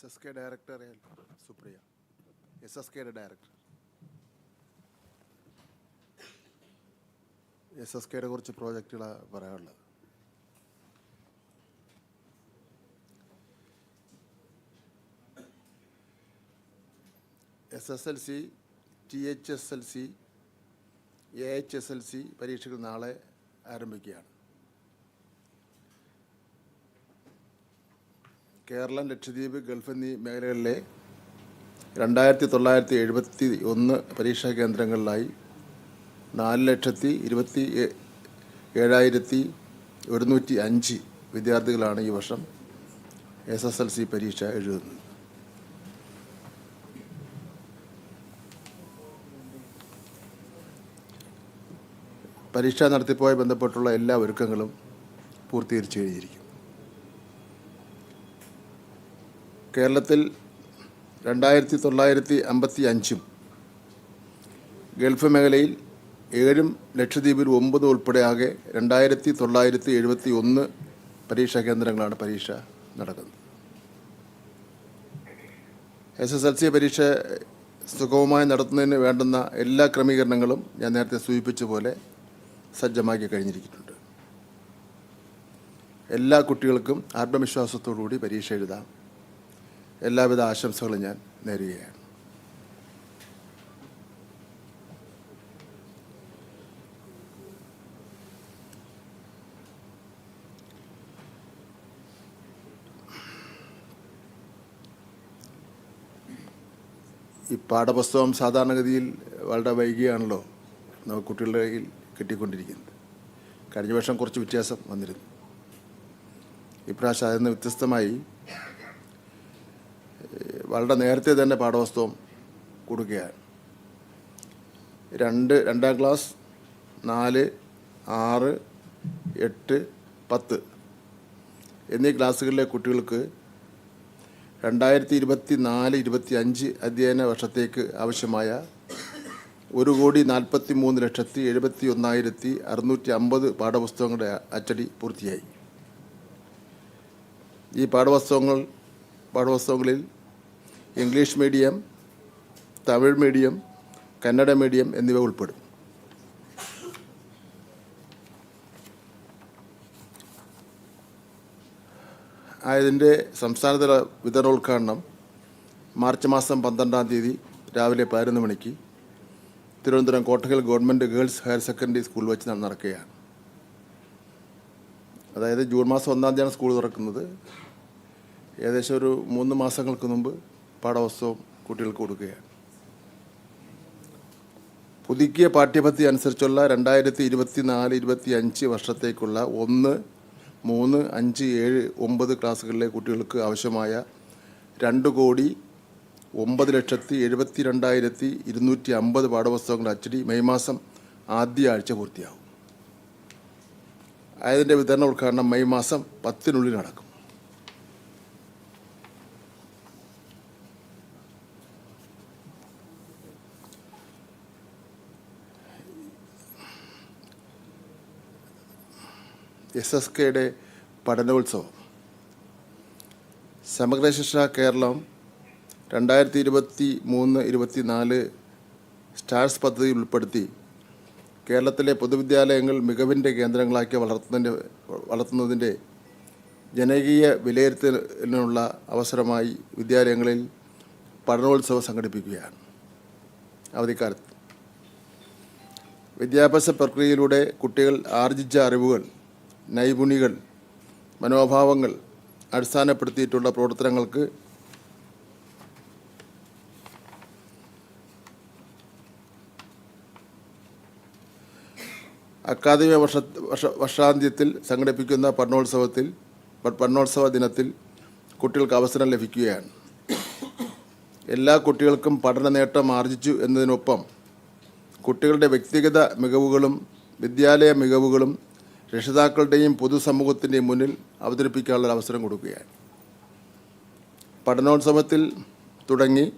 S S K director Supriya. S S കെയുടെ director S S കെയുടെ കുറച്ച് പ്രോജക്റ്റുകളാണ് പറയാനുള്ളത്. S S L C T H S L C A H S L C പരീക്ഷകൾ നാളെ ആരംഭിക്കുകയാണ്. കേരളം ലക്ഷദ്വീപ് ഗൾഫ് എന്നീ മേഖലകളിലെ രണ്ടായിരത്തി തൊള്ളായിരത്തി എഴുപത്തി ഒന്ന് പരീക്ഷാ കേന്ദ്രങ്ങളിലായി നാല് ലക്ഷത്തി ഇരുപത്തി ഏഴായിരത്തി ഒരുന്നൂറ്റി അഞ്ച് വിദ്യാർത്ഥികളാണ് ഈ വർഷം എസ് എസ് എൽ സി പരീക്ഷ എഴുതുന്നത്. പരീക്ഷാ നടത്തിപ്പുമായി ബന്ധപ്പെട്ടുള്ള എല്ലാ ഒരുക്കങ്ങളും പൂർത്തീകരിച്ചു കഴിഞ്ഞിരിക്കും കേരളത്തിൽ രണ്ടായിരത്തി തൊള്ളായിരത്തി അമ്പത്തി അഞ്ചും ഗൾഫ് മേഖലയിൽ ഏഴും ലക്ഷദ്വീപിൽ ഒമ്പത് ഉൾപ്പെടെ ആകെ രണ്ടായിരത്തി തൊള്ളായിരത്തി എഴുപത്തി ഒന്ന് പരീക്ഷാ കേന്ദ്രങ്ങളാണ് പരീക്ഷ നടക്കുന്നത്. എസ് എസ് എൽ സി പരീക്ഷ സുഗമമായി നടത്തുന്നതിന് വേണ്ടുന്ന എല്ലാ ക്രമീകരണങ്ങളും ഞാൻ നേരത്തെ സൂചിപ്പിച്ച പോലെ സജ്ജമാക്കി കഴിഞ്ഞിരിക്കുന്നുണ്ട്. എല്ലാ കുട്ടികൾക്കും ആത്മവിശ്വാസത്തോടുകൂടി പരീക്ഷ എഴുതാം. എല്ലാവിധ ആശംസകളും ഞാൻ നേരുകയാണ്. ഈ പാഠപുസ്തകം സാധാരണഗതിയിൽ വളരെ വൈകിയാണല്ലോ നമുക്ക് കുട്ടികളുടെ കയ്യിൽ കിട്ടിക്കൊണ്ടിരിക്കുന്നത്. കഴിഞ്ഞ വർഷം കുറച്ച് വ്യത്യാസം വന്നിരുന്നു. ഇപ്രാവശ്യം അതിൽ നിന്ന് വ്യത്യസ്തമായി വളരെ നേരത്തെ തന്നെ പാഠപുസ്തകം കൊടുക്കുകയാണ്. രണ്ട് രണ്ടാം ക്ലാസ് നാല് ആറ് എട്ട് പത്ത് എന്നീ ക്ലാസ്സുകളിലെ കുട്ടികൾക്ക് രണ്ടായിരത്തി ഇരുപത്തി നാല് ഇരുപത്തി അഞ്ച് അധ്യയന വർഷത്തേക്ക് ആവശ്യമായ ഒരു കോടി നാൽപ്പത്തി മൂന്ന് ലക്ഷത്തി എഴുപത്തി ഒന്നായിരത്തി അറുന്നൂറ്റി അമ്പത് പാഠപുസ്തകങ്ങളുടെ അച്ചടി പൂർത്തിയായി. ഈ പാഠപുസ്തകങ്ങൾ പാഠപുസ്തകങ്ങളിൽ English medium Tamil medium Kannada medium എന്നിവ ഉൾപ്പെടും. ആയതിന്റെ സംസ്ഥാനതല വിതരണോദ്ഘാടനം മാർച്ച് മാസം പന്ത്രണ്ടാം തീയതി രാവിലെ പതിനൊന്ന് മണിക്ക് Thiruvananthapuram Kottakkal government girls higher secondary school വെച്ച് നടക്കുകയാണ്. അതായത് ജൂൺ മാസം ഒന്നാം തീയതിയാണ് സ്കൂൾ തുറക്കുന്നത്. ഏകദേശം ഒരു മൂന്ന് മാസങ്ങൾക്ക് മുമ്പ് പാഠപുസ്തകം കുട്ടികൾക്ക് കൊടുക്കുകയാണ്. പുതുക്കിയ പാഠ്യപദ്ധതി അനുസരിച്ചുള്ള രണ്ടായിരത്തി ഇരുപത്തി നാല് ഇരുപത്തി അഞ്ച് വർഷത്തേക്കുള്ള ഒന്ന് മൂന്ന് അഞ്ച് ഏഴ് ഒമ്പത് ക്ലാസ്സുകളിലെ കുട്ടികൾക്ക് ആവശ്യമായ രണ്ട് കോടി ഒമ്പത് ലക്ഷത്തി എഴുപത്തി രണ്ടായിരത്തി ഇരുന്നൂറ്റി അമ്പത് പാഠപുസ്തകങ്ങളുടെ അച്ചടി മെയ് മാസം ആദ്യ ആഴ്ച പൂർത്തിയാകും. അതിന്റെ വിതരണ ഉദ്ഘാടനം മെയ് മാസം പത്തിനുള്ളിൽ നടക്കും. എസ് എസ് കെയുടെ പഠനോത്സവം. സമഗ്ര ശിക്ഷ കേരളം രണ്ടായിരത്തി ഇരുപത്തി മൂന്ന് ഇരുപത്തി നാല് സ്റ്റാർസ് പദ്ധതി ഉൾപ്പെടുത്തി കേരളത്തിലെ പൊതുവിദ്യാലയങ്ങൾ മികവിന്റെ കേന്ദ്രങ്ങളാക്കി വളർത്തുന്നതിന്റെ വളർത്തുന്നതിന്റെ ജനകീയ വിലയിരുത്തലിനുള്ള അവസരമായി വിദ്യാലയങ്ങളിൽ പഠനോത്സവം സംഘടിപ്പിക്കുകയാണ്. അവധിക്കാലത്ത്. വിദ്യാഭ്യാസ പ്രക്രിയയിലൂടെ കുട്ടികൾ ആർജിച്ച അറിവുകൾ നൈപുണികൾ മനോഭാവങ്ങൾ അടിസ്ഥാനപ്പെടുത്തിയിട്ടുള്ള പ്രവർത്തനങ്ങൾക്ക് അക്കാദമി വർഷ വർഷ വർഷാന്ത്യത്തിൽ സംഘടിപ്പിക്കുന്ന പഠനോത്സവത്തിൽ പഠനോത്സവ ദിനത്തിൽ കുട്ടികൾക്ക് അവസരം ലഭിക്കുകയാണ്. എല്ലാ കുട്ടികൾക്കും പഠന നേട്ടം ആർജിച്ചു എന്നതിനൊപ്പം കുട്ടികളുടെ വ്യക്തിഗത മികവുകളും വിദ്യാലയ മികവുകളും രക്ഷിതാക്കളുടെയും പൊതുസമൂഹത്തിന്റെയും മുന്നിൽ അവതരിപ്പിക്കാനുള്ള അവസരം കൊടുക്കുകയാണ്. പഠനോത്സവത്തിൽ തുടങ്ങി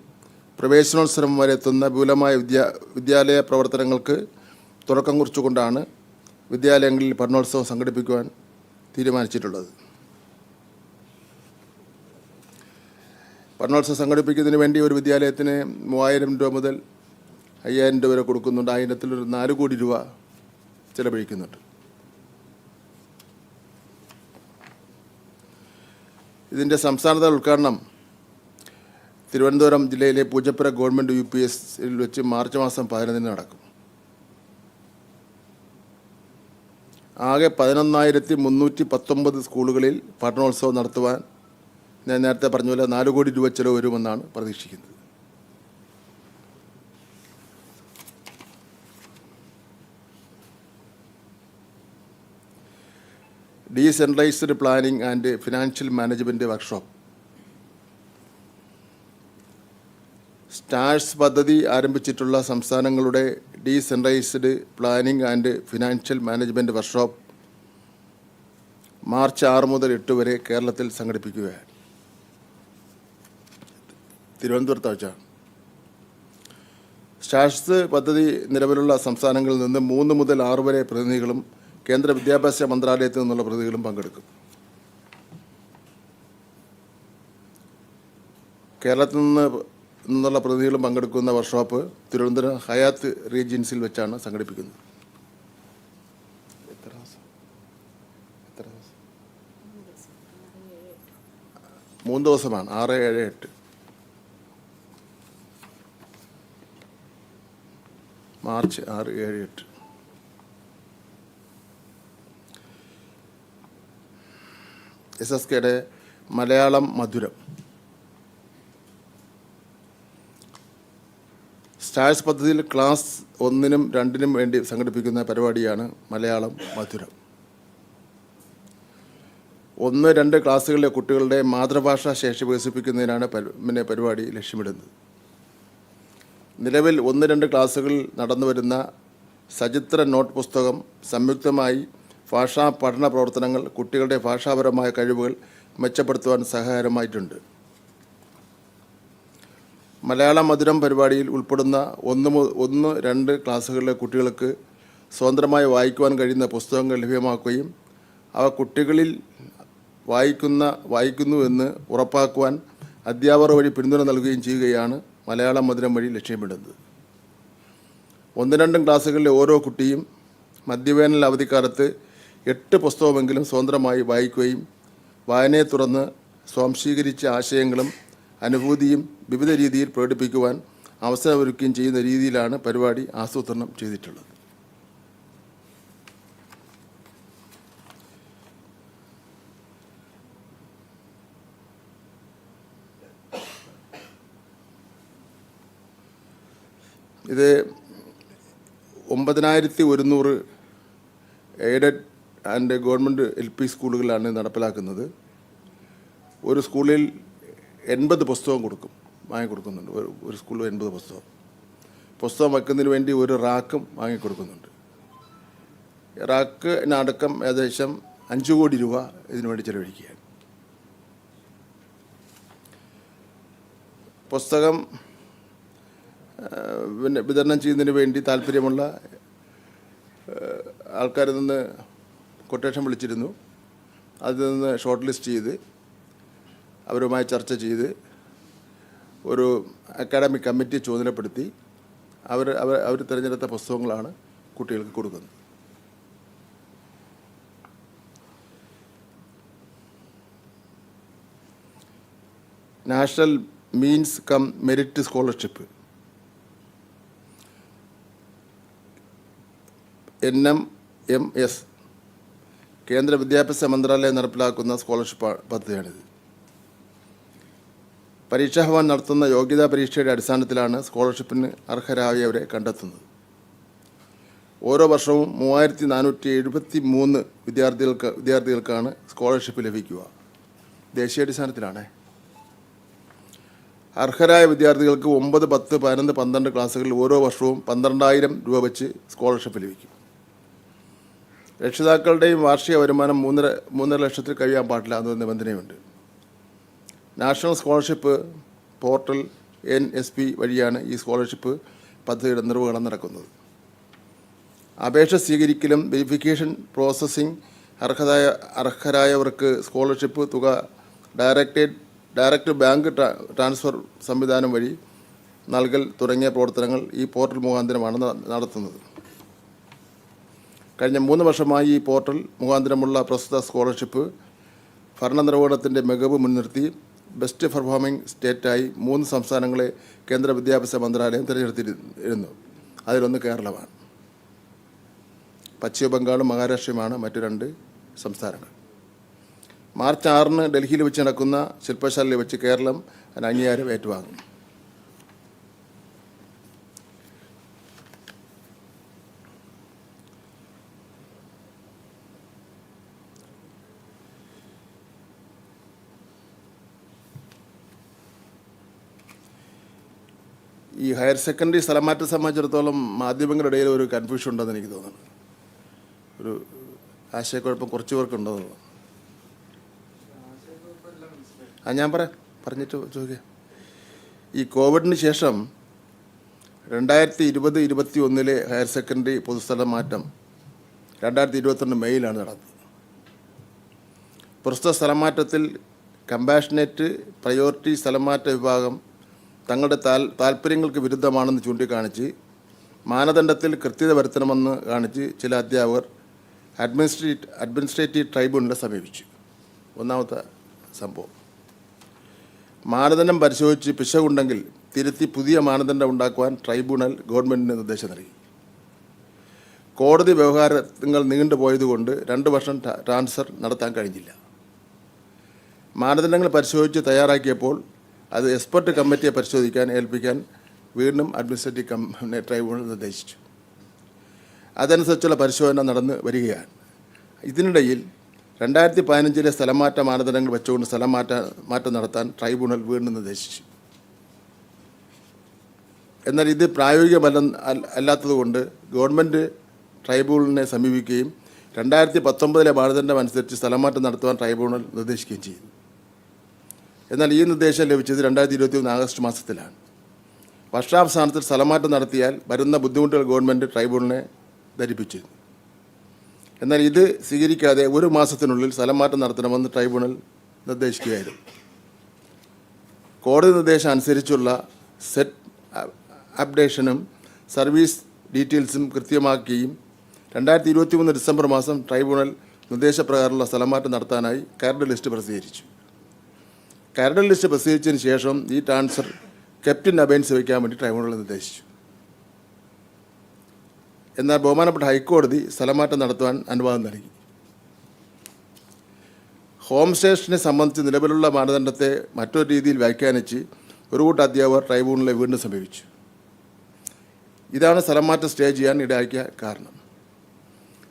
പ്രവേശനോത്സവം വരെ എത്തുന്ന വിപുലമായ വിദ്യാ വിദ്യാലയ പ്രവർത്തനങ്ങൾക്ക് തുടക്കം കുറിച്ചുകൊണ്ടാണ് വിദ്യാലയങ്ങളിൽ പഠനോത്സവം സംഘടിപ്പിക്കുവാൻ തീരുമാനിച്ചിട്ടുള്ളത്. പഠനോത്സവം സംഘടിപ്പിക്കുന്നതിന് വേണ്ടി ഒരു വിദ്യാലയത്തിന് മൂവായിരം രൂപ മുതൽ അയ്യായിരം രൂപ വരെ കൊടുക്കുന്നുണ്ട്. ആയിരത്തിൽ ഒരു നാല് കോടി രൂപ ചിലവഴിക്കുന്നുണ്ട്. ഇതിന്റെ സംസ്ഥാനതല ഉദ്ഘാടനം തിരുവനന്തപുരം ജില്ലയിലെ പൂജപ്പുര ഗവൺമെന്റ് യു പി എസിൽ വെച്ച് മാർച്ച് മാസം പതിനൊന്നിന് നടക്കും. ആകെ പതിനൊന്നായിരത്തി മുന്നൂറ്റി പത്തൊമ്പത് സ്കൂളുകളിൽ പഠനോത്സവം നടത്തുവാൻ ഞാൻ നേരത്തെ പറഞ്ഞ പോലെ നാല് കോടി രൂപ ചെലവ് വരുമെന്നാണ് പ്രതീക്ഷിക്കുന്നത്. Decentralised planning and financial management workshop. STARS പദ്ധതി ആരംഭിച്ചിട്ടുള്ള സംസ്ഥാനങ്ങളുടെ decentralised planning and financial management workshop March ആറ് മുതൽ എട്ട് വരെ കേരളത്തിൽ സംഘടിപ്പിക്കുകയാണ്. തിരുവനന്തപുരത്ത് വെച്ചാണ് സ്റ്റാർസ് പദ്ധതി നിലവിലുള്ള സംസ്ഥാനങ്ങളിൽ നിന്ന് മൂന്ന് മുതൽ ആറ് വരെ പ്രതിനിധികളും കേന്ദ്ര വിദ്യാഭ്യാസ മന്ത്രാലയത്തിൽ നിന്നുള്ള പ്രതിനിധികളും പങ്കെടുക്കും. കേരളത്തിൽ നിന്ന് നിന്നുള്ള പ്രതിനിധികളും പങ്കെടുക്കുന്ന വർക്ക്ഷോപ്പ് തിരുവനന്തപുരം ഹയാത്ത് റീജിയൻസിൽ വെച്ചാണ് സംഘടിപ്പിക്കുന്നത്. മൂന്ന് ദിവസമാണ്. ആറ് ഏഴ് എട്ട്. മാർച്ച് ആറ് ഏഴ് എട്ട്. എസ് എസ് കെയുടെ മലയാളം മധുരം. സ്റ്റാഴ്സ് പദ്ധതിയിൽ ക്ലാസ് ഒന്നിനും രണ്ടിനും വേണ്ടി സംഘടിപ്പിക്കുന്ന പരിപാടിയാണ് മലയാളം മധുരം. ഒന്ന് രണ്ട് ക്ലാസ്സുകളിലെ കുട്ടികളുടെ മാതൃഭാഷാ ശേഷി വികസിപ്പിക്കുന്നതിനാണ് പിന്നെ പരിപാടി ലക്ഷ്യമിടുന്നത്. നിലവിൽ ഒന്ന് രണ്ട് ക്ലാസ്സുകളിൽ നടന്നു വരുന്ന സചിത്ര നോട്ട് പുസ്തകം സംയുക്തമായി ഭാഷാ പഠന പ്രവർത്തനങ്ങൾ കുട്ടികളുടെ ഭാഷാപരമായ കഴിവുകൾ മെച്ചപ്പെടുത്തുവാൻ സഹായകരമായിട്ടുണ്ട്. മലയാള മധുരം പരിപാടിയിൽ ഉൾപ്പെടുന്ന ഒന്ന് ഒന്ന് രണ്ട് ക്ലാസ്സുകളിലെ കുട്ടികൾക്ക് സ്വതന്ത്രമായി വായിക്കുവാൻ കഴിയുന്ന പുസ്തകങ്ങൾ ലഭ്യമാക്കുകയും അവ കുട്ടികളിൽ വായിക്കുന്ന വായിക്കുന്നുവെന്ന് ഉറപ്പാക്കുവാൻ അധ്യാപകർ വഴി പിന്തുണ നൽകുകയും ചെയ്യുകയാണ് മലയാള മധുരം വഴി ലക്ഷ്യമിടുന്നത്. ഒന്ന് രണ്ടും ക്ലാസ്സുകളിലെ ഓരോ കുട്ടിയും മദ്യവേനൽ അവധിക്കാലത്ത് എട്ട് പുസ്തകമെങ്കിലും സ്വതന്ത്രമായി വായിക്കുകയും വായനയെ തുറന്ന് സ്വാംശീകരിച്ച ആശയങ്ങളും അനുഭൂതിയും വിവിധ രീതിയിൽ പ്രകടിപ്പിക്കുവാൻ അവസരമൊരുക്കുകയും ചെയ്യുന്ന രീതിയിലാണ് പരിപാടി ആസൂത്രണം ചെയ്തിട്ടുള്ളത്. ഇത് ഒമ്പതിനായിരത്തി ഒരുന്നൂറ് aided and government L P സ്കൂളുകളിലാണ് നടപ്പിലാക്കുന്നത്. ഒരു സ്കൂളിൽ എൺപത് പുസ്തകം കൊടുക്കും വാങ്ങി കൊടുക്കുന്നുണ്ട് ഒരു സ്കൂളിൽ എൺപത് പുസ്തകം. പുസ്തകം വയ്ക്കുന്നതിന് വേണ്ടി ഒരു റാക്കും വാങ്ങി കൊടുക്കുന്നുണ്ട് റാക്കിനടക്കം ഏകദേശം അഞ്ച് കോടി രൂപ ഇതിനു വേണ്ടി ചെലവഴിക്കുകയാണ്. പുസ്തകം പിന്നെ വിതരണം ചെയ്യുന്നതിന് വേണ്ടി താല്പര്യമുള്ള ആൾക്കാരിൽ നിന്ന് കൊട്ടേഷൻ വിളിച്ചിരുന്നു. അതിൽ നിന്ന് ഷോർട്ട് ലിസ്റ്റ് ചെയ്ത് അവരുമായി ചർച്ച ചെയ്ത് ഒരു അക്കാഡമിക് കമ്മിറ്റി ചുമതലപ്പെടുത്തി അവർ അവർ അവർ തിരഞ്ഞെടുത്ത പുസ്തകങ്ങളാണ് കുട്ടികൾക്ക് കൊടുക്കുന്നത്. National means cum merit scholarship. N M M S. കേന്ദ്ര വിദ്യാഭ്യാസ മന്ത്രാലയം നടപ്പിലാക്കുന്ന സ്കോളർഷിപ്പ് പദ്ധതിയാണിത്. പരീക്ഷാഭവൻ നടത്തുന്ന യോഗ്യതാ പരീക്ഷയുടെ അടിസ്ഥാനത്തിലാണ് സ്കോളർഷിപ്പിന് അർഹരായവരെ കണ്ടെത്തുന്നത്. ഓരോ വർഷവും മൂവായിരത്തി നാനൂറ്റി എഴുപത്തി മൂന്ന് വിദ്യാർത്ഥികൾക്ക് വിദ്യാർത്ഥികൾക്കാണ് സ്കോളർഷിപ്പ് ലഭിക്കുക. ദേശീയാടിസ്ഥാനത്തിലാണേ അർഹരായ വിദ്യാർത്ഥികൾക്ക് ഒമ്പത് പത്ത് പതിനൊന്ന് പന്ത്രണ്ട് ക്ലാസ്സുകളിൽ ഓരോ വർഷവും പന്ത്രണ്ടായിരം രൂപ വെച്ച് സ്കോളർഷിപ്പ് ലഭിക്കും. രക്ഷിതാക്കളുടെയും വാർഷിക വരുമാനം മൂന്നര മൂന്നര ലക്ഷത്തിൽ കഴിയാൻ പാടില്ല എന്ന നിബന്ധനയുണ്ട്. National scholarship portal N S P വഴിയാണ് ഈ സ്കോളർഷിപ്പ് പദ്ധതിയുടെ നിർവഹണം നടക്കുന്നത്. അപേക്ഷ സ്വീകരിക്കലും വെരിഫിക്കേഷൻ പ്രോസസ്സിംഗ് അർഹതായ അർഹരായവർക്ക് സ്കോളർഷിപ്പ് തുക ഡയറക്റ്റേറ്റ് ഡയറക്റ്റ് ബാങ്ക് ട്രാൻസ്ഫർ സംവിധാനം വഴി നൽകൽ തുടങ്ങിയ പ്രവർത്തനങ്ങൾ ഈ പോർട്ടൽ മുഖാന്തരമാണ് നടത്തുന്നത്. കഴിഞ്ഞ മൂന്ന് വർഷമായി ഈ പോർട്ടൽ മുഖാന്തരമുള്ള പ്രസ്തുത സ്കോളർഷിപ്പ് ഭരണ നിർവഹണത്തിന്റെ മികവ് മുൻനിർത്തി ബെസ്റ്റ് പെർഫോമിംഗ് സ്റ്റേറ്റായി മൂന്ന് സംസ്ഥാനങ്ങളെ കേന്ദ്ര വിദ്യാഭ്യാസ മന്ത്രാലയം തിരഞ്ഞെടുത്തിരുന്നു. അതിലൊന്ന് കേരളമാണ്. പശ്ചിമ ബംഗാളും മഹാരാഷ്ട്രയുമാണ് മറ്റു രണ്ട് സംസ്ഥാനങ്ങൾ. മാർച്ച് ആറിന് ഡൽഹിയിൽ വെച്ച് നടക്കുന്ന ശില്പശാലയിൽ വെച്ച് കേരളം അംഗീകാരം ഏറ്റുവാങ്ങും. ഈ ഹയർ സെക്കൻഡറി സ്ഥലമാറ്റം സംബന്ധിച്ചിടത്തോളം മാധ്യമങ്ങളുടെ ഇടയിൽ ഒരു കൺഫ്യൂഷൻ ഉണ്ടെന്ന് എനിക്ക് തോന്നുന്നു. ഒരു ആശയക്കുഴപ്പം കുറച്ച് പേർക്കുണ്ടെന്ന് തോന്നുന്നു ആ ഞാൻ പറയാം പറഞ്ഞിട്ട് ചോദിക്കാം. ഈ കോവിഡിന് ശേഷം രണ്ടായിരത്തി ഇരുപത് ഇരുപത്തി ഒന്നിലെ ഹയർ സെക്കൻഡറി പൊതുസ്ഥല മാറ്റം രണ്ടായിരത്തി ഇരുപത്തിരണ്ട് മെയ്യിലാണ് നടന്നത്. പ്രസ്തുത സ്ഥലമാറ്റത്തിൽ കമ്പാഷനേറ്റ് പ്രയോറിറ്റി സ്ഥലമാറ്റ വിഭാഗം തങ്ങളുടെ താൽ താല്പര്യങ്ങൾക്ക് വിരുദ്ധമാണെന്ന് ചൂണ്ടിക്കാണിച്ച് മാനദണ്ഡത്തിൽ കൃത്യത വരുത്തണമെന്ന് കാണിച്ച് ചില അധ്യാപകർ അഡ്മിനിസ്ട്രേറ്റ് അഡ്മിനിസ്ട്രേറ്റീവ് ട്രൈബ്യൂണലിനെ സമീപിച്ചു. ഒന്നാമത്തെ സംഭവം. മാനദണ്ഡം പരിശോധിച്ച് പിശകുണ്ടെങ്കിൽ തിരുത്തി പുതിയ മാനദണ്ഡം ഉണ്ടാക്കുവാൻ ട്രൈബ്യൂണൽ ഗവൺമെന്റിന് നിർദ്ദേശം നൽകി. കോടതി വ്യവഹാരങ്ങൾ നീണ്ടുപോയതുകൊണ്ട് രണ്ട് വർഷം ട്രാൻസ്ഫർ നടത്താൻ കഴിഞ്ഞില്ല. മാനദണ്ഡങ്ങൾ പരിശോധിച്ച് തയ്യാറാക്കിയപ്പോൾ അത് എക്സ്പെർട്ട് കമ്മിറ്റിയെ പരിശോധിക്കാൻ ഏൽപ്പിക്കാൻ വീണ്ടും അഡ്മിനിസ്ട്രേറ്റീവ് കം ട്രൈബ്യൂണൽ നിർദ്ദേശിച്ചു. അതനുസരിച്ചുള്ള പരിശോധന നടന്ന് വരികയാണ്. ഇതിനിടയിൽ രണ്ടായിരത്തി പതിനഞ്ചിലെ സ്ഥലമാറ്റ മാനദണ്ഡങ്ങൾ വെച്ചുകൊണ്ട് സ്ഥലമാറ്റ മാറ്റം നടത്താൻ ട്രൈബ്യൂണൽ വീണ്ടും നിർദ്ദേശിച്ചു. എന്നാൽ ഇത് പ്രായോഗികമല്ല അല്ല- അല്ലാത്തതുകൊണ്ട് ഗവൺമെന്റ് ട്രൈബ്യൂണലിനെ സമീപിക്കുകയും രണ്ടായിരത്തി പത്തൊമ്പതിലെ മാനദണ്ഡം അനുസരിച്ച് സ്ഥലമാറ്റം നടത്തുവാൻ ട്രൈബ്യൂണൽ നിർദ്ദേശിക്കുകയും ചെയ്തു. എന്നാൽ ഈ നിർദ്ദേശം ലഭിച്ചത് രണ്ടായിരത്തി ഇരുപത്തി ഒന്ന് ആഗസ്റ്റ് മാസത്തിലാണ്. വർഷാവസാനത്തിൽ സ്ഥലമാറ്റം നടത്തിയാൽ വരുന്ന ബുദ്ധിമുട്ടുകൾ ഗവൺമെന്റ് ട്രൈബ്യൂണലിനെ ധരിപ്പിച്ചിരുന്നു. എന്നാൽ ഇത് സ്വീകരിക്കാതെ ഒരു മാസത്തിനുള്ളിൽ സ്ഥലമാറ്റം നടത്തണമെന്ന് ട്രൈബ്യൂണൽ നിർദ്ദേശിക്കുകയായിരുന്നു. കോടതി നിർദ്ദേശം അനുസരിച്ചുള്ള സെറ്റ് അപ്ഡേഷനും സർവീസ് ഡീറ്റെയിൽസും കൃത്യമാക്കുകയും രണ്ടായിരത്തി ഇരുപത്തി മൂന്ന് ഡിസംബർ മാസം ട്രൈബ്യൂണൽ നിർദ്ദേശപ്രകാരമുള്ള സ്ഥലമാറ്റം നടത്താനായി കരട് ലിസ്റ്റ് പ്രസിദ്ധീകരിച്ചു. കരട് ലിസ്റ്റ് പ്രസിദ്ധീകരിച്ചതിന് ശേഷം ഈ ട്രാൻസ്ഫർ ക്യാപ്റ്റൻ അബൈൻസ് വയ്ക്കാൻ വേണ്ടി ട്രൈബ്യൂണൽ നിർദ്ദേശിച്ചു. എന്നാൽ ബഹുമാനപ്പെട്ട ഹൈക്കോടതി സ്ഥലമാറ്റം നടത്തുവാൻ അനുവാദം നൽകി. ഹോം സ്റ്റേഷനെ സംബന്ധിച്ച് നിലവിലുള്ള മാനദണ്ഡത്തെ മറ്റൊരു രീതിയിൽ വ്യാഖ്യാനിച്ച് ഒരു കൂട്ടം അധ്യാപകർ ട്രൈബ്യൂണലെ വീണ്ടും സമീപിച്ചു. ഇതാണ് സ്ഥലമാറ്റം സ്റ്റേ ചെയ്യാൻ ഇടയാക്കിയ കാരണം.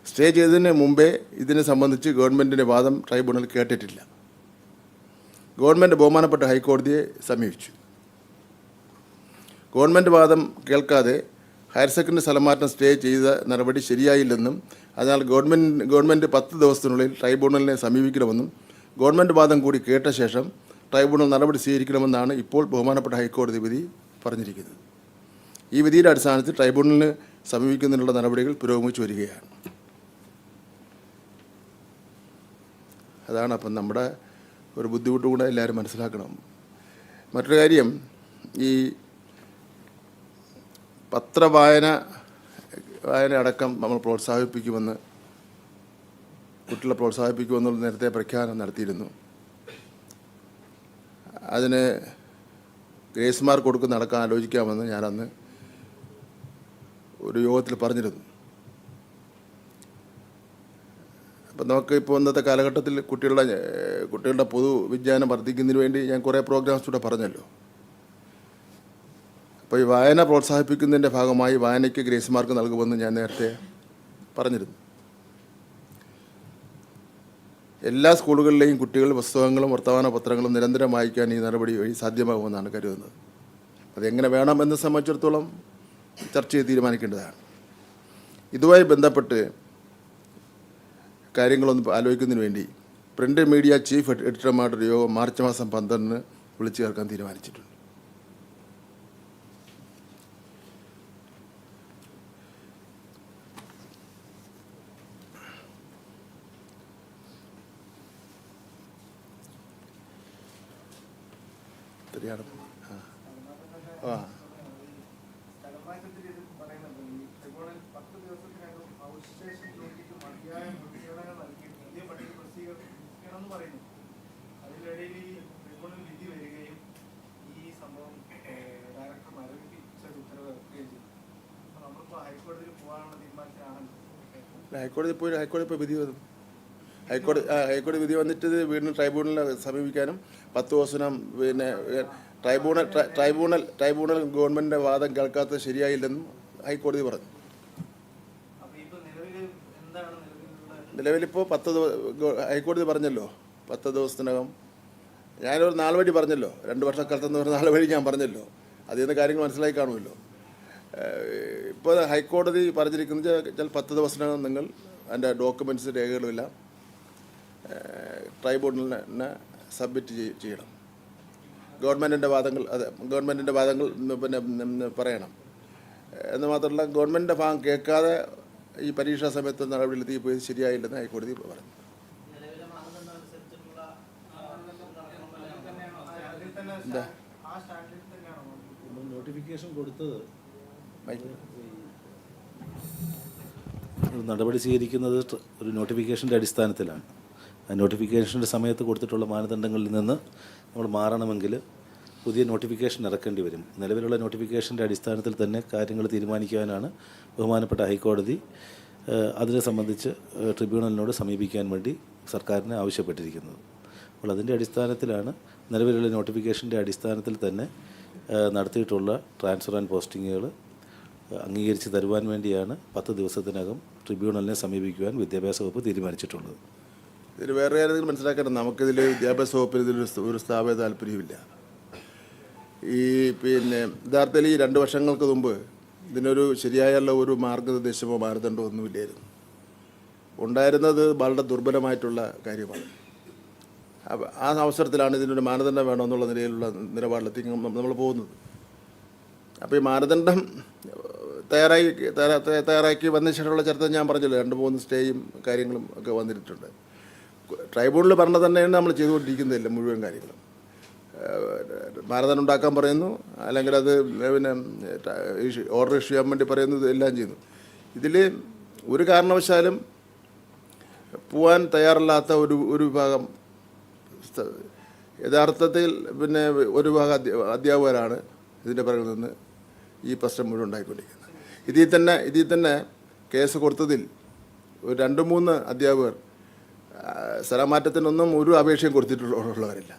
സ്റ്റേ ചെയ്തതിന് മുമ്പേ ഇതിനെ സംബന്ധിച്ച് ഗവൺമെന്റിന്റെ വാദം ട്രൈബ്യൂണൽ കേട്ടിട്ടില്ല. ഗവൺമെന്റ് ബഹുമാനപ്പെട്ട ഹൈക്കോടതിയെ സമീപിച്ചു. ഗവൺമെന്റ് വാദം കേൾക്കാതെ ഹയർ സെക്കൻഡറി സ്ഥലമാറ്റം സ്റ്റേ ചെയ്ത നടപടി ശരിയായില്ലെന്നും അതിനാൽ ഗവൺമെന്റ് ഗവൺമെന്റ് പത്ത് ദിവസത്തിനുള്ളിൽ ട്രൈബ്യൂണലിനെ സമീപിക്കണമെന്നും ഗവൺമെന്റ് വാദം കൂടി കേട്ട ശേഷം ട്രൈബ്യൂണൽ നടപടി സ്വീകരിക്കണമെന്നാണ് ഇപ്പോൾ ബഹുമാനപ്പെട്ട ഹൈക്കോടതി വിധി പറഞ്ഞിരിക്കുന്നത്. ഈ വിധിയുടെ അടിസ്ഥാനത്തിൽ ട്രൈബ്യൂണലിന് സമീപിക്കുന്നതിനുള്ള നടപടികൾ പുരോഗമിച്ചു വരികയാണ്. അതാണ് അപ്പം നമ്മുടെ ഒരു ബുദ്ധിമുട്ട് കൂടെ എല്ലാവരും മനസ്സിലാക്കണം. മറ്റൊരു കാര്യം ഈ പത്രവായന വായന അടക്കം നമ്മൾ പ്രോത്സാഹിപ്പിക്കുമെന്ന് കുട്ടികളെ പ്രോത്സാഹിപ്പിക്കുമെന്നുള്ള നേരത്തെ പ്രഖ്യാപനം നടത്തിയിരുന്നു. അതിന് ഗ്രേസ് മാർക്ക് കൊടുക്കുന്ന അടക്കം ആലോചിക്കാമെന്ന് ഞാനന്ന് ഒരു യോഗത്തിൽ പറഞ്ഞിരുന്നു. അപ്പം നമുക്ക് ഇപ്പോൾ ഇന്നത്തെ കാലഘട്ടത്തിൽ കുട്ടികളുടെ കുട്ടികളുടെ പൊതു വിജ്ഞാനം വർദ്ധിക്കുന്നതിന് വേണ്ടി ഞാൻ കുറേ പ്രോഗ്രാംസ് കൂടെ പറഞ്ഞല്ലോ. അപ്പോൾ ഈ വായന പ്രോത്സാഹിപ്പിക്കുന്നതിന്റെ ഭാഗമായി വായനയ്ക്ക് ഗ്രേസ് മാർക്ക് നൽകുമെന്ന് ഞാൻ നേരത്തെ പറഞ്ഞിരുന്നു. എല്ലാ സ്കൂളുകളിലെയും കുട്ടികൾ പുസ്തകങ്ങളും വർത്തമാന പത്രങ്ങളും നിരന്തരം വായിക്കാൻ ഈ നടപടി വഴി സാധ്യമാകുമെന്നാണ് കരുതുന്നത്. അതെങ്ങനെ വേണം എന്ന് സംബന്ധിച്ചിടത്തോളം ചർച്ച ചെയ്ത് തീരുമാനിക്കേണ്ടതാണ്. ഇതുമായി ബന്ധപ്പെട്ട് കാര്യങ്ങളൊന്ന് ആലോചിക്കുന്നതിന് വേണ്ടി പ്രിന്റ് മീഡിയ ചീഫ് എഡിറ്റർമാരുടെ യോഗം മാർച്ച് മാസം പന്ത്രണ്ടിന് വിളിച്ചു ചേർക്കാൻ തീരുമാനിച്ചിട്ടുണ്ട്. ശരിയാണ് ആ ആ സ്ഥലമാറ്റത്തിൽ ഇത് പറയുന്നുണ്ട് ഈ ട്രിബ്യൂണൽ പത്ത് ദിവസത്തിനകം ഔട്ട്സ്റ്റേഷൻ ജോലിക്ക് മതിയായ മുൻഗണന നൽകി പുതിയ പട്ടിക പ്രസിദ്ധീകരിക്കണമെന്ന് പറയുന്നു. അതിനിടയിൽ ഈ ട്രിബ്യൂണൽ വിധി വരികയും ഈ സംഭവം ഡയറക്ടർ മരവിപ്പിച്ച ഒരു ഉത്തരവ് ഇറക്കുകയും ചെയ്തു. അപ്പോൾ നമ്മളിപ്പോൾ ഹൈക്കോടതിയിൽ പോകാനുള്ള തീരുമാനത്തിലാണല്ലോ. ഹൈക്കോടതി പോയി ഹൈക്കോടതി ഇപ്പോൾ വിധി വന്നു. ഹൈക്കോടതി ഹൈക്കോടതി വിധി വന്നിട്ട് ഇത് വീണ്ടും ട്രൈബ്യൂണലിനെ സമീപിക്കാനും പത്ത് ദിവസം പിന്നെ ട്രൈബ്യൂണൽ ട്രൈബ്യൂണൽ ട്രൈബ്യൂണൽ ഗവൺമെന്റിന്റെ വാദം കേൾക്കാത്തത് ശരിയായില്ലെന്നും ഹൈക്കോടതി പറഞ്ഞു. നിലവിലിപ്പോൾ പത്ത് ഹൈക്കോടതി പറഞ്ഞല്ലോ. പത്ത് ദിവസത്തിനകം. ഞാനൊരു നാല് വഴി പറഞ്ഞല്ലോ. രണ്ട് വർഷക്കാലത്തെന്ന് ഒരു നാല് വഴി ഞാൻ പറഞ്ഞല്ലോ. അതിൽ നിന്ന് കാര്യങ്ങൾ മനസ്സിലായി കാണുമല്ലോ. ഇപ്പോൾ ഹൈക്കോടതി പറഞ്ഞിരിക്കുന്നത് ചില പത്ത് ദിവസത്തിനകം നിങ്ങൾ അതിന്റെ ഡോക്യുമെന്റ്സ് രേഖകളുമെല്ലാം ട്രൈബ്യൂണലിനെ സബ്മിറ്റ് ചെയ്- ചെയ്യണം. ഗവൺമെന്റിന്റെ വാദങ്ങൾ അതെ ഗവൺമെന്റിന്റെ വാദങ്ങൾ പിന്നെ പറയണം. എന്ന് മാത്രമല്ല ഗവൺമെന്റിന്റെ ഭാഗം കേൾക്കാതെ ഈ പരീക്ഷാ സമയത്ത് നടപടിയിലെത്തി പോയി ശരിയായില്ലെന്ന് ഹൈക്കോടതി പറഞ്ഞു. നോട്ടിഫിക്കേഷൻ കൊടുത്തത്. ഒരു നടപടി സ്വീകരിക്കുന്നത് ഒരു നോട്ടിഫിക്കേഷന്റെ അടിസ്ഥാനത്തിലാണ്. ആ നോട്ടിഫിക്കേഷന്റെ സമയത്ത് കൊടുത്തിട്ടുള്ള മാനദണ്ഡങ്ങളിൽ നിന്ന് നമ്മൾ മാറണമെങ്കിൽ പുതിയ നോട്ടിഫിക്കേഷൻ ഇറക്കേണ്ടി വരും. നിലവിലുള്ള നോട്ടിഫിക്കേഷന്റെ അടിസ്ഥാനത്തിൽ തന്നെ കാര്യങ്ങൾ തീരുമാനിക്കുവാനാണ് ബഹുമാനപ്പെട്ട ഹൈക്കോടതി അതിനെ സംബന്ധിച്ച് ട്രിബ്യൂണലിനോട് സമീപിക്കാൻ വേണ്ടി സർക്കാരിനെ ആവശ്യപ്പെട്ടിരിക്കുന്നത്. അപ്പോൾ അതിന്റെ അടിസ്ഥാനത്തിലാണ് നിലവിലുള്ള നോട്ടിഫിക്കേഷന്റെ അടിസ്ഥാനത്തിൽ തന്നെ നടത്തിയിട്ടുള്ള ട്രാൻസ്ഫർ ആൻഡ് പോസ്റ്റിങ്ങുകൾ അംഗീകരിച്ച് തരുവാൻ വേണ്ടിയാണ് പത്ത് ദിവസത്തിനകം ട്രിബ്യൂണലിനെ സമീപിക്കുവാൻ വിദ്യാഭ്യാസ വകുപ്പ് തീരുമാനിച്ചിട്ടുള്ളത്. ഇതിൽ വേറെ ഏതെങ്കിലും മനസ്സിലാക്കണം നമുക്കിതിൽ വിദ്യാഭ്യാസ വകുപ്പിൽ ഇതിൽ ഒരു സ്ഥാപന താല്പര്യമില്ല ഈ പിന്നെ യഥാർത്ഥത്തിൽ ഈ രണ്ട് വർഷങ്ങൾക്ക് മുമ്പ് ഇതിനൊരു ശരിയായുള്ള ഒരു മാർഗനിർദ്ദേശമോ മാനദണ്ഡമോ ഒന്നുമില്ലായിരുന്നു. ഉണ്ടായിരുന്നത് വളരെ ദുർബലമായിട്ടുള്ള കാര്യമാണ്. ആ അവസരത്തിലാണ് ഇതിനൊരു മാനദണ്ഡം വേണമെന്നുള്ള നിലയിലുള്ള നിലപാടിലെത്തി നമ്മൾ പോകുന്നത്. അപ്പോൾ ഈ മാനദണ്ഡം തയ്യാറായി തയ്യാറാ- തയ്യാ- തയ്യാറാക്കി വന്ന ശേഷമുള്ള ചരിത്രം ഞാൻ പറഞ്ഞല്ലോ രണ്ട് മൂന്ന് സ്റ്റേയും കാര്യങ്ങളും ഒക്കെ വന്നിട്ടുണ്ട്. ട്രൈബ്യൂണൽ പറഞ്ഞത് തന്നെയാണ് നമ്മൾ ചെയ്തുകൊണ്ടിരിക്കുന്നതല്ല മുഴുവൻ കാര്യങ്ങളും. മാനദണ്ഡം ഉണ്ടാക്കാൻ പറയുന്നു അല്ലെങ്കിൽ അത് പിന്നെ ഓർഡർ ഇഷ്യൂ ചെയ്യാൻ വേണ്ടി പറയുന്നു ഇതെല്ലാം ചെയ്യുന്നു. ഇതിൽ ഒരു കാരണവശാലും പോവാൻ തയ്യാറല്ലാത്ത ഒരു ഒരു വിഭാഗം യഥാർത്ഥത്തിൽ പിന്നെ ഒരു വിഭാഗം അധ്യാ അധ്യാപകരാണ് ഇതിന്റെ പിറകിൽ നിന്ന് ഈ പ്രശ്നം മുഴുവൻ ഉണ്ടായിക്കൊണ്ടിരിക്കുന്നത്. ഇതിൽ തന്നെ ഇതിൽ തന്നെ കേസ് കൊടുത്തതിൽ ഒരു രണ്ട് മൂന്ന് അധ്യാപകർ സ്ഥലമാറ്റത്തിനൊന്നും ഒരു അപേക്ഷയും കൊടുത്തിട്ടുള്ളവരില്ല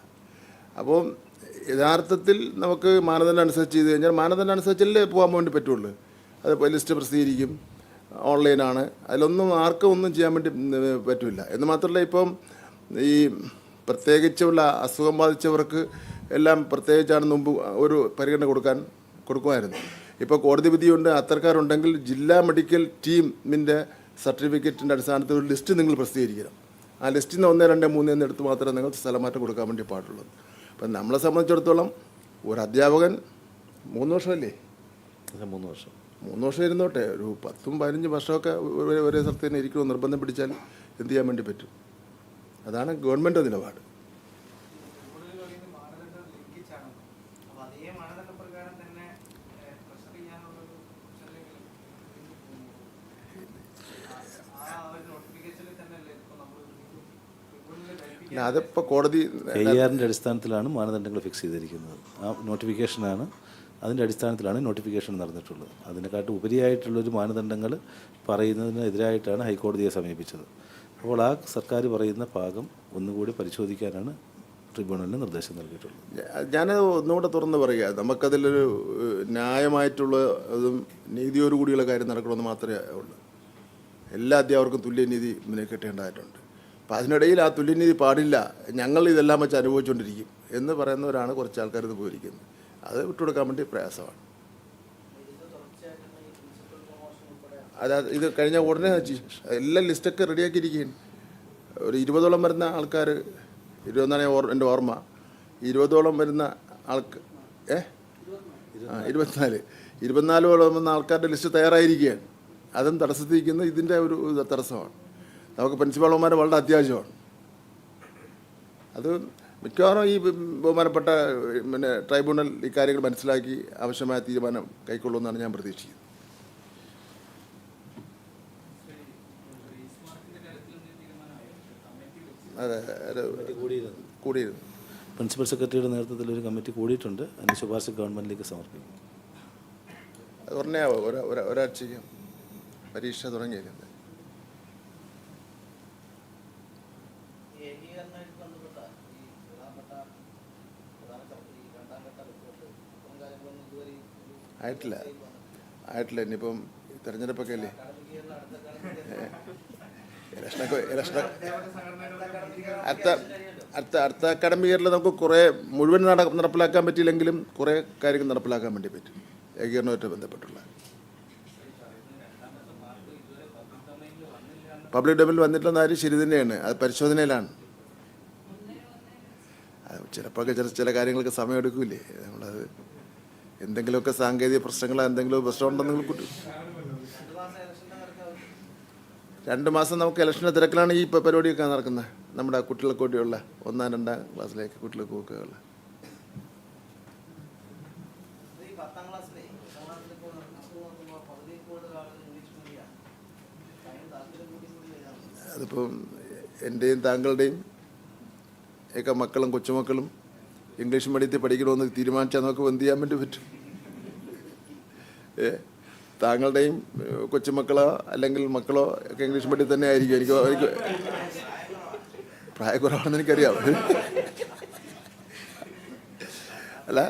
അപ്പോൾ യഥാർത്ഥത്തിൽ നമുക്ക് മാനദണ്ഡം അനുസരിച്ച് ചെയ്ത് കഴിഞ്ഞാൽ മാനദണ്ഡം അനുസരിച്ചല്ലേ പോകാൻ വേണ്ടി പറ്റുള്ളൂ. അത് ലിസ്റ്റ് പ്രസിദ്ധീകരിക്കും ഓൺലൈനാണ്. അതിലൊന്നും ആർക്കും ഒന്നും ചെയ്യാൻ വേണ്ടി പറ്റില്ല. എന്ന് മാത്രമല്ല ഇപ്പം ഈ പ്രത്യേകിച്ചുള്ള അസുഖം ബാധിച്ചവർക്ക് എല്ലാം പ്രത്യേകിച്ചാണ് മുമ്പ് ഒരു പരിഗണന കൊടുക്കാൻ കൊടുക്കുമായിരുന്നു. ഇപ്പോൾ കോടതി വിധിയുണ്ട് അത്തരക്കാരുണ്ടെങ്കിൽ ജില്ലാ മെഡിക്കൽ ടീമിന്റെ സർട്ടിഫിക്കറ്റിന്റെ അടിസ്ഥാനത്തിൽ ഒരു ലിസ്റ്റ് നിങ്ങൾ പ്രസിദ്ധീകരിക്കണം. ആ ലിസ്റ്റിൽ നിന്ന് ഒന്ന് രണ്ട് മൂന്ന് എന്നെടുത്ത് മാത്രമേ നിങ്ങൾ സ്ഥലമാറ്റം കൊടുക്കാൻ വേണ്ടി പാടുള്ളൂ. അപ്പം നമ്മളെ സംബന്ധിച്ചിടത്തോളം ഒരു അധ്യാപകൻ മൂന്ന് വർഷമല്ലേ? മൂന്ന് വർഷം. മൂന്ന് വർഷം ഇരുന്നോട്ടെ ഒരു പത്തും പതിനഞ്ചും വർഷമൊക്കെ ഒരേ ഒരേ സ്ഥലത്ത് തന്നെ ഇരിക്കുമോ നിർബന്ധം പിടിച്ചാൽ എന്ത് ചെയ്യാൻ വേണ്ടി പറ്റും? അതാണ് ഗവൺമെന്റ് നിലപാട്. അതിപ്പോൾ കോടതി കെ ആറിന്റെ അടിസ്ഥാനത്തിലാണ് മാനദണ്ഡങ്ങൾ ഫിക്സ് ചെയ്തിരിക്കുന്നത്. ആ നോട്ടിഫിക്കേഷനാണ് അതിന്റെ അടിസ്ഥാനത്തിലാണ് നോട്ടിഫിക്കേഷൻ നടന്നിട്ടുള്ളത്. അതിനെക്കാട്ടും ഉപരിയായിട്ടുള്ളൊരു മാനദണ്ഡങ്ങൾ പറയുന്നതിനെതിരായിട്ടാണ് ഹൈക്കോടതിയെ സമീപിച്ചത്. അപ്പോൾ ആ സർക്കാർ പറയുന്ന ഭാഗം ഒന്നുകൂടി പരിശോധിക്കാനാണ് ട്രിബ്യൂണലിന് നിർദ്ദേശം നൽകിയിട്ടുള്ളത്. ഞാനത് ഒന്നുകൂടെ തുറന്ന് പറയുക. നമുക്കതിലൊരു ന്യായമായിട്ടുള്ള അതും നീതിയോടുകൂടിയുള്ള കാര്യം നടക്കണമെന്ന് മാത്രമേ ഉള്ളൂ. എല്ലാ അധ്യാപകർക്കും തുല്യനീതി മുന്നേ കിട്ടേണ്ടതായിട്ടുണ്ട്. അപ്പോൾ അതിനിടയിൽ ആ തുല്യനീതി പാടില്ല ഞങ്ങൾ ഇതെല്ലാം വെച്ച് അനുഭവിച്ചുകൊണ്ടിരിക്കും എന്ന് പറയുന്നവരാണ് കുറച്ച് ആൾക്കാർ ഇത് പോയിരിക്കുന്നത്. അത് വിട്ടുകൊടുക്കാൻ വേണ്ടി പ്രയാസമാണ്. അതായത് ഇത് കഴിഞ്ഞ ഉടനെ എല്ലാ ലിസ്റ്റൊക്കെ റെഡിയാക്കിയിരിക്കുകയാണ് ഒരു ഇരുപതോളം വരുന്ന ആൾക്കാർ ഇരുപതെന്നാണ് ഓർ എന്റെ ഓർമ്മ. ഇരുപതോളം വരുന്ന ആൾക്ക് ഏ? ആ ഇരുപത്തിനാല് ഇരുപത്തിനാലോളം വന്ന ആൾക്കാരുടെ ലിസ്റ്റ് തയ്യാറായിരിക്കുകയാണ്. അതും തടസ്സത്തിരിക്കുന്നത് ഇതിന്റെ ഒരു തടസ്സമാണ്. നമുക്ക് പ്രിൻസിപ്പാളന്മാർ വളരെ അത്യാവശ്യമാണ്. അത് മിക്കവാറും ഈ ബഹുമാനപ്പെട്ട പിന്നെ ട്രൈബ്യൂണൽ ഇക്കാര്യങ്ങൾ മനസ്സിലാക്കി ആവശ്യമായ തീരുമാനം കൈക്കൊള്ളുമെന്നാണ് ഞാൻ പ്രതീക്ഷിക്കുന്നത്. അതെ കൂടിയിരുന്നു. പ്രിൻസിപ്പൽ സെക്രട്ടറിയുടെ നേതൃത്വത്തിൽ ഒരു കമ്മിറ്റി കൂടിയിട്ടുണ്ട്. അതിന്റെ ശുപാർശ ഗവൺമെന്റിലേക്ക് സമർപ്പിക്കും. അത് ഉടനെയാവോ. ഒരാഴ്ചയ്ക്കും ഒരാ ഒരാ- ഒരാഴ്ചയ്ക്ക് പരീക്ഷ ഒരു ആയിട്ടില്ല. ആയിട്ടില്ല. ഇനിയിപ്പം തിരഞ്ഞെടുപ്പൊക്കെ അല്ലേ? ഇലക്ഷനൊക്കെ അധ്യാപക അടുത്ത അടുത്ത അടുത്ത അക്കാഡമിക് ഇയറിൽ നമുക്ക് കുറേ മുഴുവൻ നട നടപ്പിലാക്കാൻ പറ്റിയില്ലെങ്കിലും കുറേ കാര്യങ്ങൾ നടപ്പിലാക്കാൻ വേണ്ടി പറ്റും. ഏകീകരണവുമായിട്ട് ബന്ധപ്പെട്ടുള്ള. പബ്ലിക് ഡൊമൈനിൽ വന്നിട്ടുള്ള കാര്യം ശരി തന്നെയാണ്. അത് പരിശോധനയിലാണ്. അത് ചിലപ്പോൾ ചില ചില കാര്യങ്ങൾക്ക് സമയമെടുക്കില്ലേ നമ്മളത് എന്തെങ്കിലുമൊക്കെ സാങ്കേതിക പ്രശ്നങ്ങളോ എന്തെങ്കിലും പ്രശ്നമുണ്ടെന്നെങ്കിൽ കൂട്ടി രണ്ട് മാസം ഇലക്ഷന്റെ നടക്കാവും രണ്ട് മാസം നമുക്ക് ഇലക്ഷന്റെ തിരക്കിലാണ് ഈ പരിപാടിയൊക്കെ നടക്കുന്നത്. നമ്മുടെ കുട്ടികൾക്ക് വേണ്ടിയുള്ള ഒന്നാം രണ്ടാം ക്ലാസ്സിലേക്ക് കുട്ടികൾക്ക് വരികയാണ് അതിപ്പം എന്റെയും താങ്കളുടെയും ഒക്കെ മക്കളും കൊച്ചുമക്കളും ഇംഗ്ലീഷ് മീഡിയത്തിൽ പഠിക്കണമെന്ന് തീരുമാനിച്ചാൽ നമുക്ക് എന്ത് ചെയ്യാൻ വേണ്ടി പറ്റും? ഏ? താങ്കളുടെയും കൊച്ചുമക്കളോ അല്ലെങ്കിൽ മക്കളോ ഒക്കെ ഇംഗ്ലീഷ് മീഡിയം തന്നെ ആയിരിക്കും. എനിക്ക് എനിക്ക് പ്രായക്കുറവാണെന്ന് എനിക്കറിയാം. അല്ല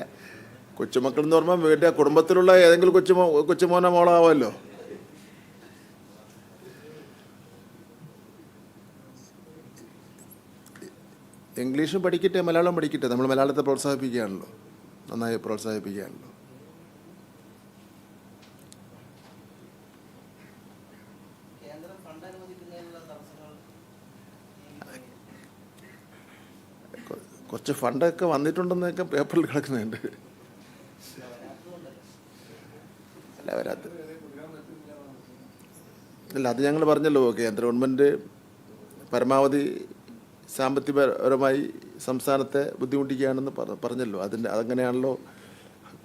കൊച്ചുമക്കൾ എന്ന് പറയുമ്പോൾ വീട്ടിലെ കുടുംബത്തിലുള്ള ഏതെങ്കിലും കൊച്ചുമോ കൊച്ചുമോനോ മോളോ ഇംഗ്ലീഷ് ഇംഗ്ലീഷും പഠിക്കട്ടെ മലയാളം പഠിക്കട്ടെ നമ്മൾ മലയാളത്തെ പ്രോത്സാഹിപ്പിക്കുകയാണല്ലോ. നന്നായി പ്രോത്സാഹിപ്പിക്കുകയാണല്ലോ കേന്ദ്രം ഫണ്ട് അനുവദിക്കുന്നതിനുള്ള തടസ്സങ്ങൾ ഈ കൊ- കുറച്ച് ഫണ്ടൊക്കെ വന്നിട്ടുണ്ടെന്നൊക്കെ പേപ്പറിൽ കിടക്കുന്നുണ്ട്. അല്ല വരാത്ത അല്ല അത് ഞങ്ങൾ പറഞ്ഞല്ലോ കേന്ദ്ര ഗവൺമെന്റ് പരമാവധി സാമ്പത്തികപരമായി സംസ്ഥാനത്തെ ബുദ്ധിമുട്ടിക്കുകയാണെന്ന് പറഞ്ഞല്ലോ. അതിന്റെ അതങ്ങനെയാണല്ലോ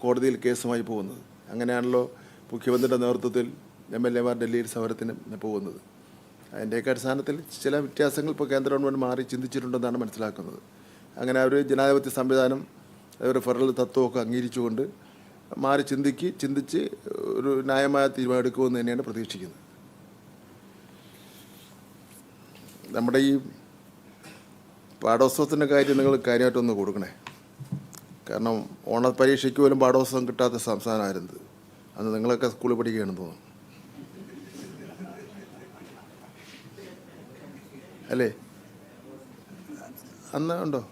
കോടതിയിൽ കേസുമായി പോകുന്നത്. അങ്ങനെയാണല്ലോ മുഖ്യമന്ത്രിയുടെ നേതൃത്വത്തിൽ എം എൽ എമാർ ഡൽഹിയിൽ സമരത്തിന് പോകുന്നത്. അതിന്റെയൊക്കെ അടിസ്ഥാനത്തിൽ ചില വ്യത്യാസങ്ങൾ ഇപ്പോൾ കേന്ദ്ര ഗവൺമെന്റ് മാറി ചിന്തിച്ചിട്ടുണ്ടെന്നാണ് മനസ്സിലാക്കുന്നത്. അങ്ങനെ ഒരു ജനാധിപത്യ സംവിധാനം ഒരു ഫെഡറൽ തത്വമൊക്കെ അംഗീകരിച്ചുകൊണ്ട് മാറി ചിന്തിക്ക് ചിന്തിച്ച് ഒരു ന്യായമായ തീരുമാനം എടുക്കുമെന്ന് തന്നെയാണ് പ്രതീക്ഷിക്കുന്നത്. നമ്മുടെ ഈ പാഠോത്സവത്തിന്റെ കാര്യം നിങ്ങൾ കാര്യമായിട്ടൊന്ന് കൊടുക്കണേ. കാരണം ഓണ പരീക്ഷയ്ക്ക് പോലും പാഠോത്സവം കിട്ടാത്ത സംസ്ഥാനമായിരുന്നത്. അന്ന് നിങ്ങളൊക്കെ സ്കൂളിൽ പഠിക്കുകയാണ് തോന്നുന്നു. അല്ലേ? അന്ന് ഉണ്ടോ?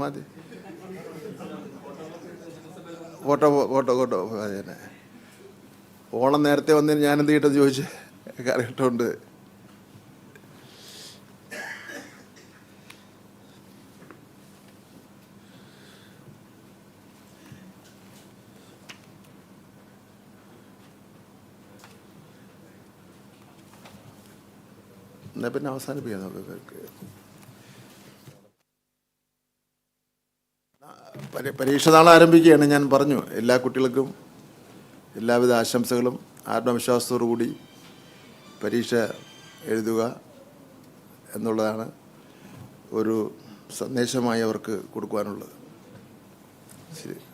മതി. ഓട്ടോ ഓട്ടോ ഓട്ടോ അതെ തന്നെ ഓണം നേരത്തെ വന്നതിന് ഞാനെന്ത് കിട്ടുമെന്ന് ചോദിച്ചേ ചോദിച്ച് കാലഘട്ടമുണ്ട് എന്നാൽ പിന്നെ അവസാനിപ്പിക്കാം നമുക്ക്. പരി- പരീക്ഷ നാളെ ആരംഭിക്കുകയാണ് ഞാൻ പറഞ്ഞു. എല്ലാ കുട്ടികൾക്കും എല്ലാവിധ ആശംസകളും ആത്മവിശ്വാസത്തോടു കൂടി പരീക്ഷ എഴുതുക എന്നുള്ളതാണ് ഒരു സന്ദേശമായി അവർക്ക് കൊടുക്കുവാനുള്ളത്. ശരി.